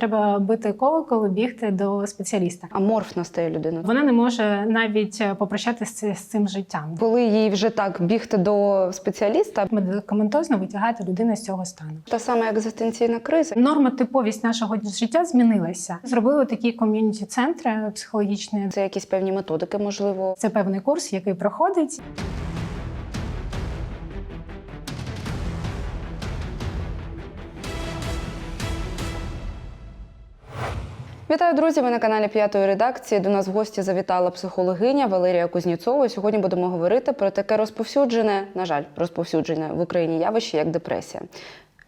треба бити колокол і бігти до спеціаліста. Аморфна стає людина. Вона не може навіть е, попрощатися з цим життям. Коли їй вже так бігти до спеціаліста, Медикаментозно витягати людину з цього стану. та сама екзистенційна криза. Нормотиповість нашого життя змінилася. Зробили такі ком'юніті центри психологічні. Це якісь певні методики, можливо. Це певний курс, який проходить. Вітаю, друзі! Ви на каналі п'ятої редакції. До нас в гості завітала психологиня Валерія Кузнєцова. Сьогодні будемо говорити про таке розповсюджене, на жаль, розповсюджене в Україні явище, як депресія.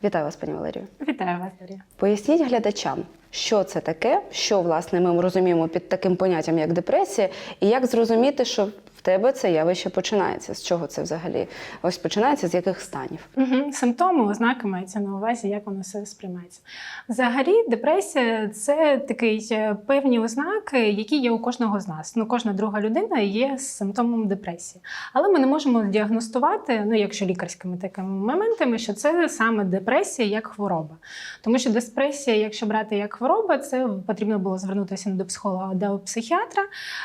Вітаю вас, пані Валерію. Вітаю вас, Дар'я. Поясніть глядачам, що це таке, що власне ми розуміємо під таким поняттям, як депресія, і як зрозуміти, що тебе це явище починається. З чого це взагалі? Ось починається з яких станів? Угу. Симптоми, ознаки мається на увазі, як воно все сприймається. Взагалі, депресія це такий е, певні ознаки, які є у кожного з нас. Ну, кожна друга людина є симптомом депресії. Але ми не можемо діагностувати, ну якщо лікарськими такими моментами, що це саме депресія як хвороба. Тому що депресія, якщо брати як хвороба, це потрібно було звернутися не до психолога, а до психіатра.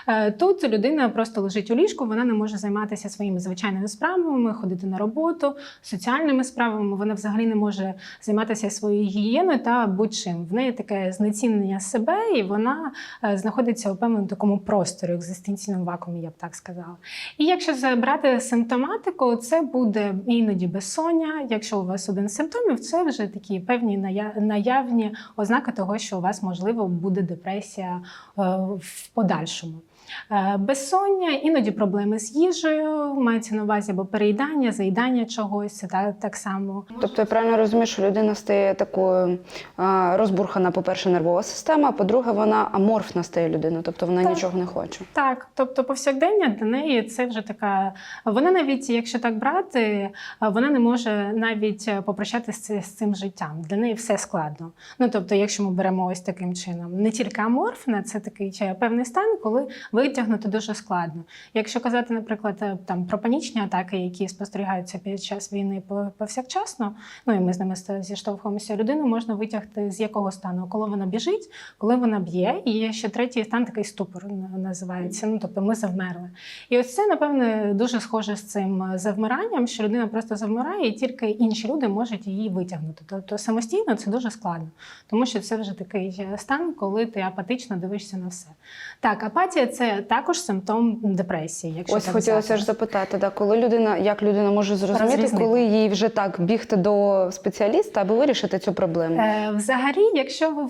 Е, Тут людина просто лежить у ліжку, вона не може займатися своїми звичайними справами, ходити на роботу, соціальними справами. Вона взагалі не може займатися своєю гігієною та будь-чим. В неї таке знецінення себе, і вона е, знаходиться у певному такому просторі, екзистенційному вакуумі, я б так сказала. І якщо забрати симптоматику, це буде іноді безсоння. Якщо у вас один з симптомів, це вже такі певні наявні ознаки того, що у вас можливо буде депресія е, в подальшому. Е, Безсоння, іноді проблеми з їжею, мається на увазі або переїдання, заїдання чогось, це так, само. Тобто я правильно розумію, що людина стає такою розбурхана, по-перше, нервова система, а по-друге, вона аморфна стає людина, тобто вона Так. нічого не хоче. Так, тобто повсякдення для неї це вже така. Вона навіть, якщо так брати, е, вона не може навіть попрощатися з цим життям. Для неї все складно. Ну тобто, якщо ми беремо ось таким чином, не тільки аморфна, це такий певний стан, коли витягнути дуже складно. Якщо казати, наприклад, е, там про панічні атаки, які спостерігаються під час війни повсякчасно, ну і ми з ними зіштовхуємося, людину можна витягти з якого стану, коли вона біжить, коли вона б'є, і є ще третій стан, такий ступор називається. Ну тобто ми завмерли. І ось це, напевне, дуже схоже з цим е, завмиранням, що людина просто завмирає, і тільки інші люди можуть її витягнути. Тобто самостійно це дуже складно, тому що це вже такий е, стан, коли ти апатично дивишся на все. Так, апатія це також симптом депресії. Якщо Ось так хотілося взяти. ж запитати, да, коли людина, як людина може зрозуміти, Розрізнити. коли їй вже так бігти до спеціаліста, аби вирішити цю проблему? Е, Взагалі, якщо ви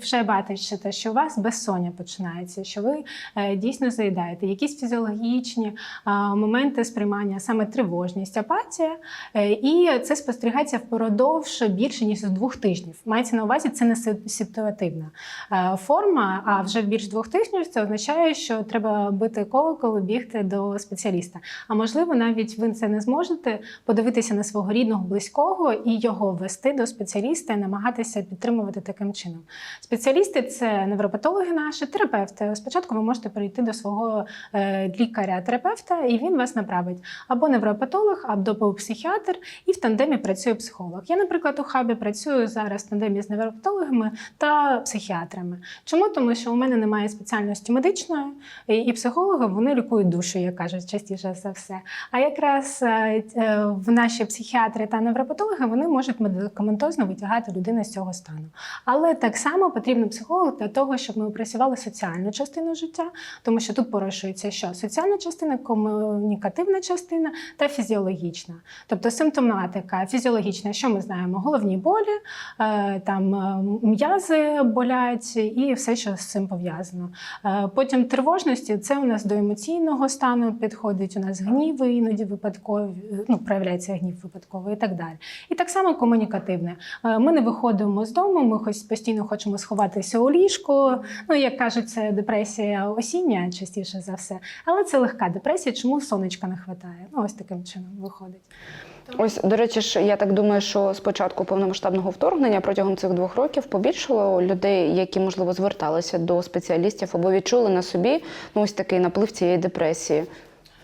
вже бачите, що у вас безсоння починається, що ви е, дійсно заїдаєте, якісь фізіологічні а, моменти сприймання, саме тривожність, апатія, е, і це спостерігається впродовж більше ніж двох тижнів. Мається на увазі, це не ситуативна е, форма, а вже більш двох тижнів це означає, що треба бити колокол і бігти до спеціаліста. А можливо, навіть ви це не зможете подивитися на свого рідного, близького і його вести до спеціаліста і намагатися підтримувати таким чином. Спеціалісти це невропатологи наші, терапевти. Спочатку ви можете прийти до свого е, лікаря-терапевта, і він вас направить або невропатолог, або психіатр, і в тандемі працює психолог. Я, наприклад, у хабі працюю зараз в тандемі з невропатологами та психіатрами. Чому? Тому що у мене немає спеціальності медичної, і психологи вони лікують душу, як кажуть, частіше за все. А якраз е, е, в наші психіатри та невропатологи вони можуть медикаментозно витягати людину з цього стану. Але так само потрібен психолог для того, щоб ми опрацювали соціальну частину життя, тому що тут порушується що соціальна частина, комунікативна частина та фізіологічна. Тобто симптоматика фізіологічна, що ми знаємо? Головні болі, е, там м'язи болять і все, що з цим пов'язано. Потім тривожності це у нас до емоційного стану підходить. У нас гніви іноді випадкові, ну проявляється гнів випадково і так далі. І так само комунікативне. Е, Ми не виходимо з дому, ми хоч постійно хочемо сховатися у ліжку. Ну як кажуть, це депресія осіння частіше за все, але це легка депресія. Чому сонечка не вистачає? Ну ось таким чином виходить. Ось, до речі, ж я так думаю, що з початку повномасштабного вторгнення протягом цих двох років побільшало людей, які можливо зверталися до спеціалістів або відчули на собі ну ось такий наплив цієї депресії.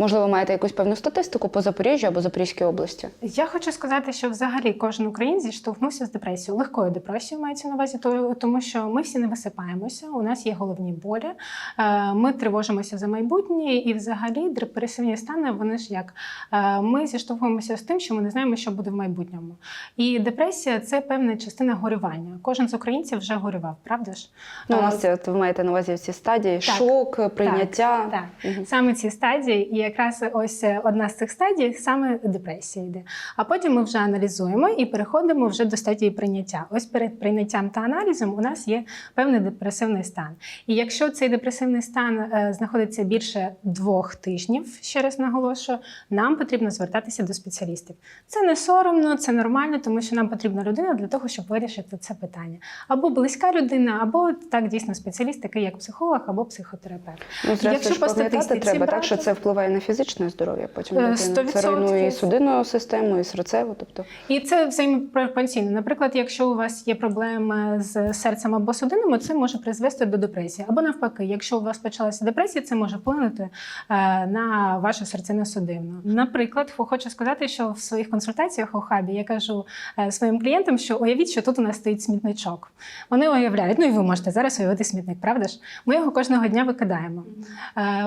Можливо, маєте якусь певну статистику по Запоріжжю або Запорізькій області? Я хочу сказати, що взагалі кожен українець зіштовхнувся з депресією, легкою депресією мається на увазі, то- тому що ми всі не висипаємося. У нас є головні болі, е, ми тривожимося за майбутнє, і взагалі депресивні стани вони ж як Е, ми зіштовхуємося з тим, що ми не знаємо, що буде в майбутньому. І депресія це певна частина горювання. Кожен з українців вже горював, правда ж? Ну, у Е, нас ви маєте на увазі ці стадії: Так. шок, прийняття. Так, Мгм. саме ці стадії, якраз ось е, одна з цих стадій саме депресія йде. А потім ми вже аналізуємо і переходимо вже до стадії прийняття. Ось перед прийняттям та аналізом у нас є певний депресивний стан. І якщо цей депресивний стан е, знаходиться більше двох тижнів, ще раз наголошую, нам потрібно звертатися до спеціалістів. Це не соромно, це нормально, тому що нам потрібна людина для того, щоб вирішити це питання. Або близька людина, або так дійсно спеціаліст, такий як психолог або психотерапевт. Ну, Якщо по статистиці треба, так що це впливає на фізичне здоров'я. Потім Е, людини. це руйнує і судинну систему, і серцеву. Тобто І це взаємопропорційно. Наприклад, якщо у вас є проблеми з серцем або судинами, це може призвести до депресії. Або навпаки, якщо у вас почалася депресія, це може вплинути е, на вашу серцево-судинну. Наприклад, хочу сказати, що в своїх консультаціях у хабі я кажу е, своїм клієнтам, що уявіть, що тут у нас стоїть смітничок. Вони уявляють, ну і ви можете зараз уявити смітник, правда ж? Ми його кожного дня викидаємо.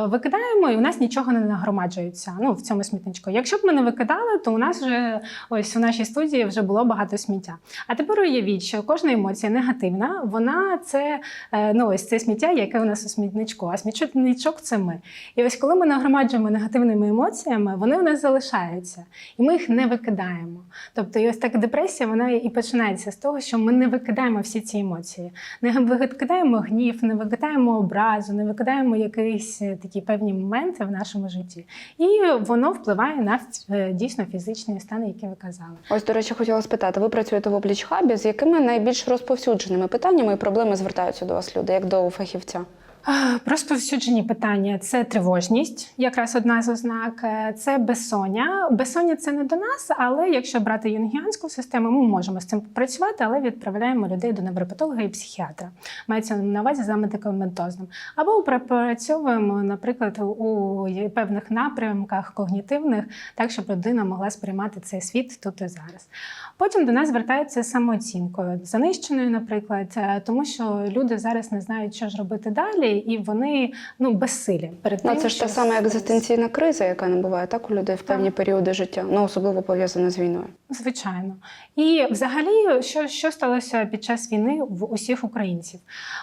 Викидаємо, і у нас нічого не нагромаджується ну, в цьому смітничку. Якщо б ми не викидали, то у нас вже ось у нашій студії вже було багато сміття. А тепер уявіть, що кожна емоція негативна, вона це е, ну ось це сміття, яке у нас у смітничку. А смітничок це ми. І ось коли ми нагромаджуємо негативними емоціями, вони у нас залишаються, і ми їх не викидаємо. Тобто, і ось так депресія вона і починається з того, що ми не викидаємо всі ці емоції. Не викидаємо гнів, не викидаємо образу, не викидаємо якісь е, такі певні моменти в нашому житті. І воно впливає на е, дійсно фізичний стан, які ви казали. Ось, до речі, хотіла спитати, ви працюєте в обліч хабі, з якими найбільш розповсюдженими питаннями і проблеми звертаються до вас люди, як до фахівця? Розповсюджені питання це тривожність, якраз одна з ознак. Е, Це безсоння. Безсоння це не до нас, але якщо брати юнгіанську систему, ми можемо з цим працювати, але відправляємо людей до невропатолога і психіатра. Мається на увазі за медикаментозним. Або пропрацьовуємо, наприклад, у певних напрямках когнітивних, так щоб людина могла сприймати цей світ тут і зараз. Потім до нас звертаються самооцінкою, занищеною, наприклад, е, тому що люди зараз не знають, що ж робити далі, і вони ну безсилі перед Ну, тим, це ж та сама екзистенційна криза, яка не буває так у людей в певні періоди життя, ну особливо пов'язана з війною. Звичайно. І взагалі, що, що сталося під час війни в усіх українців?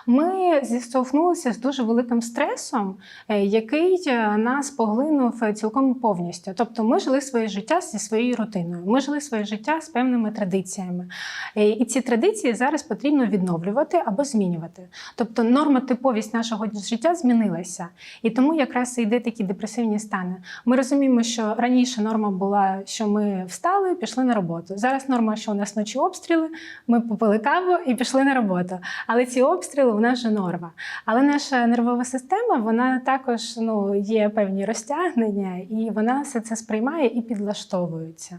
Ми зіштовхнулися з дуже великим стресом, е, який е, нас поглинув е, цілком повністю. Тобто, ми жили своє життя зі своєю рутиною, ми жили своє життя з певними традиціями. І ці традиції зараз потрібно відновлювати або змінювати. Тобто нормотиповість нашого життя змінилася. І тому якраз і йде такі депресивні стани. Ми розуміємо, що раніше норма була, що ми встали, пішли на роботу. Зараз норма, що у нас вночі обстріли, ми попили каву і пішли на роботу. Але ці обстріли у нас вже норма. Але наша нервова система, вона також ну, є певні розтягнення, і вона все це сприймає і підлаштовується.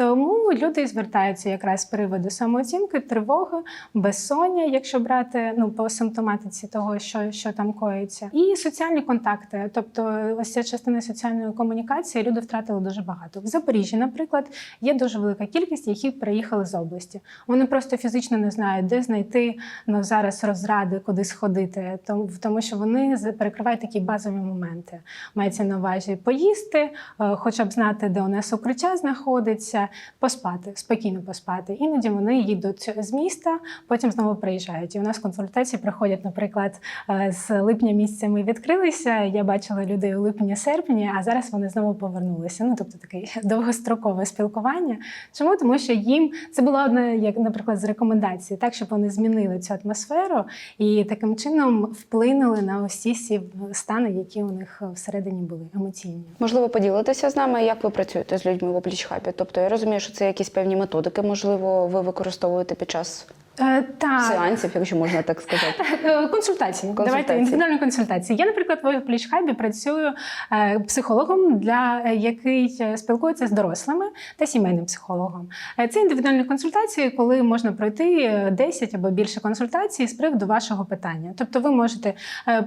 Тому люди звертаються якраз з приводу самооцінки, тривоги, безсоння, якщо брати ну по симптоматиці того, що, що там коїться, і соціальні контакти. Тобто, ось ця частина соціальної комунікації люди втратили дуже багато. В Запоріжжі, наприклад, є дуже велика кількість, які приїхали з області. Вони просто фізично не знають, де знайти ну зараз розради, куди сходити, тому що вони перекривають такі базові моменти. Мається на увазі поїсти, е, хоча б знати, де у нас укриття знаходиться, поспати, спокійно поспати. Іноді вони їдуть з міста, потім знову приїжджають. І у нас консультації проходять, наприклад, е, з липня місяця ми відкрилися. Я бачила людей у липні-серпні, а зараз вони знову повернулися. Ну тобто таке довгострокове спілкування. Чому? Тому що їм це була одна, як, наприклад, з рекомендацій, так щоб вони змінили цю атмосферу і таким чином вплинули на усі ці стани, які у них всередині були емоційні. Можливо, поділитися з нами, як ви працюєте з людьми в обліч хабі. Тобто я розумію, що це якісь певні методики, можливо, ви використовуєте під час Е, Так, сеансів, якщо можна так сказати. Е, Консультації. Давайте індивідуальні консультації. Я, наприклад, в Плічхабі працюю е, психологом, для е, який спілкується з дорослими та сімейним психологом. Це індивідуальні консультації, коли можна пройти е, 10 або більше консультацій з приводу вашого питання. Тобто, ви можете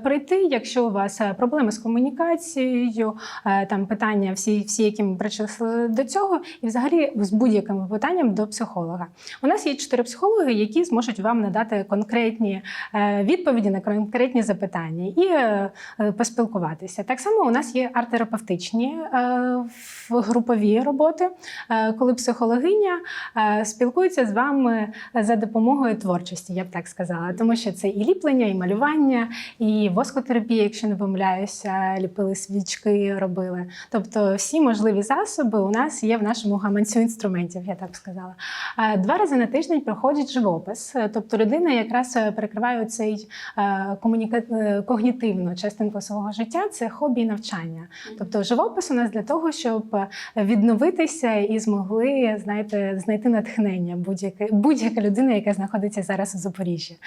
прийти, якщо у вас проблеми з комунікацією, там питання, всі, всі, які ми причислили до цього, і взагалі з будь-яким питанням до психолога. У нас є чотири психологи, які зможуть вам надати конкретні е, відповіді на конкретні запитання і е, е, поспілкуватися. Так само у нас є арт-терапевтичні групові роботи, коли психологиня спілкується з вами за допомогою творчості, я б так сказала, тому що це і ліплення, і малювання, і воскотерапія, якщо не помиляюся, ліпили свічки, робили. Тобто всі можливі засоби у нас є в нашому гаманцю інструментів, я так сказала. Два рази на тиждень проходить живопис. Е, Тобто людина якраз е, перекриває цей комуніка... е, когнітивну частинку свого життя це хобі і навчання. Тобто живопис у нас для того, щоб е, відновитися і змогли знаєте, знайти натхнення будь-яка людина, яка знаходиться зараз у Запоріжжі.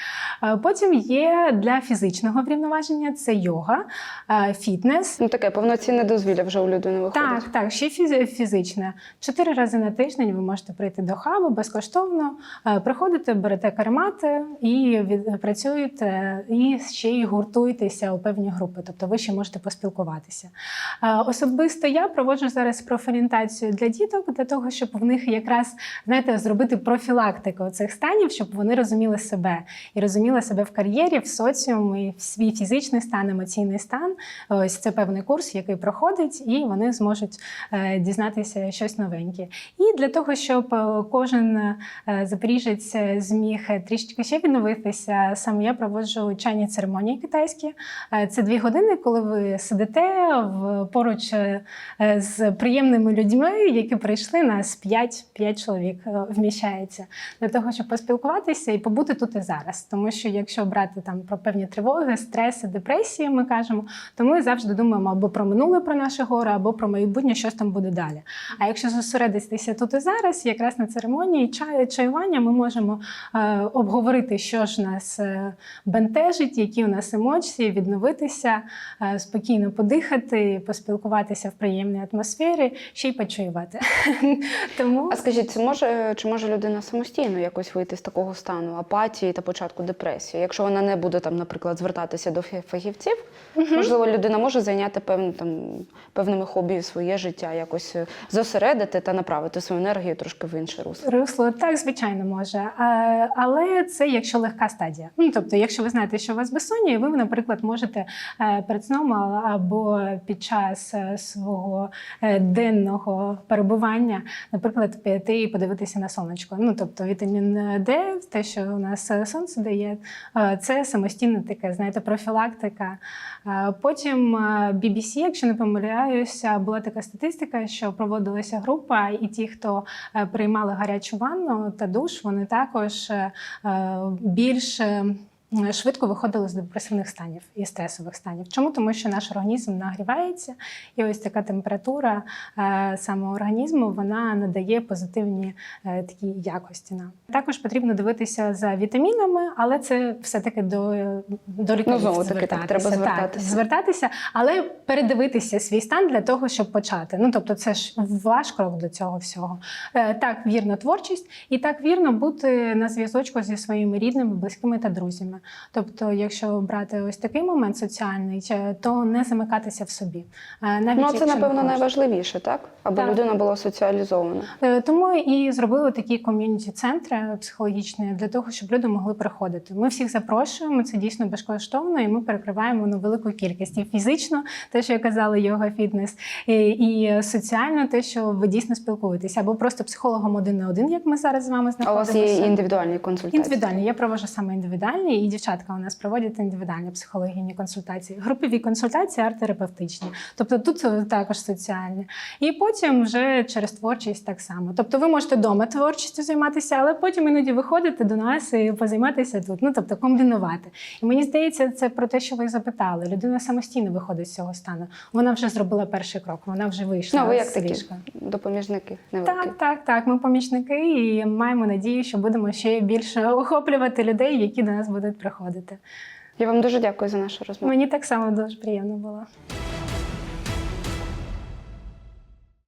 Е, Потім є для фізичного врівноваження це йога, е, фітнес. Ну таке повноцінне дозвілля вже у людини виходить. Так, так, ще фізичне. Чотири рази на тиждень ви можете прийти до хабу безкоштовно. Е, Приходите, берете каремати і від- працюєте, і ще й гуртуєтеся у певні групи. Тобто ви ще можете поспілкуватися. Особисто я проводжу зараз профорієнтацію для діток для того, щоб в них якраз знаєте зробити профілактику цих станів, щоб вони розуміли себе і розуміли себе в кар'єрі, в соціумі, в свій фізичний стан, емоційний стан. Ось це певний курс, який проходить, і вони зможуть е, дізнатися щось новеньке. І для того, щоб е, кожен е, запоріжець е, зміг е, трішечки ще відновитися, саме я проводжу чайні церемонії китайські. Е, Це дві години, коли ви сидите поруч е, з приємними людьми, які прийшли нас 5, 5 чоловік вміщається для того, щоб поспілкуватися і побути тут і зараз. Тому що якщо брати там про певні тривоги, стреси, депресії, ми кажемо, то ми завжди думаємо або про минуле, про наше горе, або про майбутнє, що там буде далі. А якщо зосередитися тут і зараз, якраз на церемонії чаю, чаювання, ми можемо обговорити, що ж нас е, бентежить, які у нас емоції, відновитися, е, спокійно подихати, поспілкуватися в приємній атмосфері, ще й почаювати. Тому А скажіть, це може чи може людина самостійно якось вийти з такого стану апатії та початку депресії? Якщо вона не буде там, наприклад, звертатися до фахівців, можливо, людина може зайняти певні там певними хобі своє життя, якось е, зосередити та направити свою енергію трошки в інше русло. Русло, так, звичайно, може. Але це якщо легка стадія. Ну, тобто, якщо ви знаєте, що у вас безсоння, ви, наприклад, можете е, перед сном або під час е, свого е, денного перебування, наприклад, піти і подивитися на сонечко. Ну, тобто, вітамін Д, те, що у нас сонце дає, це самостійна таке, знаєте, профілактика. Потім BBC, якщо не помиляюся, була така статистика, що проводилася група, і ті, хто приймали гарячу ванну та душ, вони також е, е, більш е, швидко виходили з депресивних станів і стресових станів. Чому? Тому що наш організм нагрівається, і ось така температура е, саме організму вона надає позитивні е, такі якості. Нам також потрібно дивитися за вітамінами, але це все-таки до, до лікарів Ну, таки, так, треба звертатися. звертатися, але передивитися свій стан для того, щоб почати. Ну тобто, це ж ваш крок до цього всього. Е, Так, вірно творчість, і так вірно бути на зв'язочку зі своїми рідними, близькими та друзями. Тобто, якщо брати ось такий момент соціальний, то не замикатися в собі. Е, Навіть Ну, це якщо не напевно найважливіше, так? Аби Так. людина була соціалізована. Е, Тому і зробили такі ком'юніті-центри психологічні для того, щоб люди могли приходити. Ми всіх запрошуємо, це дійсно безкоштовно, і ми перекриваємо ну, велику кількість і фізично, те, що я казала, йога, фітнес, і, і соціально, те, що ви дійсно спілкуєтеся, або просто психологом один на один, як ми зараз з вами А у вас є індивідуальні консультації? Індивідуальні, я провожу саме індивідуальні, і дівчатка у нас проводять індивідуальні психологічні консультації, групові консультації, арт-терапевтичні. Тобто тут е, також соціальні. І потім вже через творчість так само. Тобто ви можете вдома творчістю займатися, але потім іноді виходити до нас і позайматися тут. Ну тобто комбінувати. І мені здається, це про те, що ви запитали. Людина самостійно виходить з цього стану. Вона вже зробила перший крок, вона вже вийшла Ну, ви як такі допоміжники невеликі. Так, так, так. Ми помічники і маємо надію, що будемо ще більше охоплювати людей, які до нас будуть приходити. Я вам дуже дякую за нашу розмову. Мені так само дуже приємно було.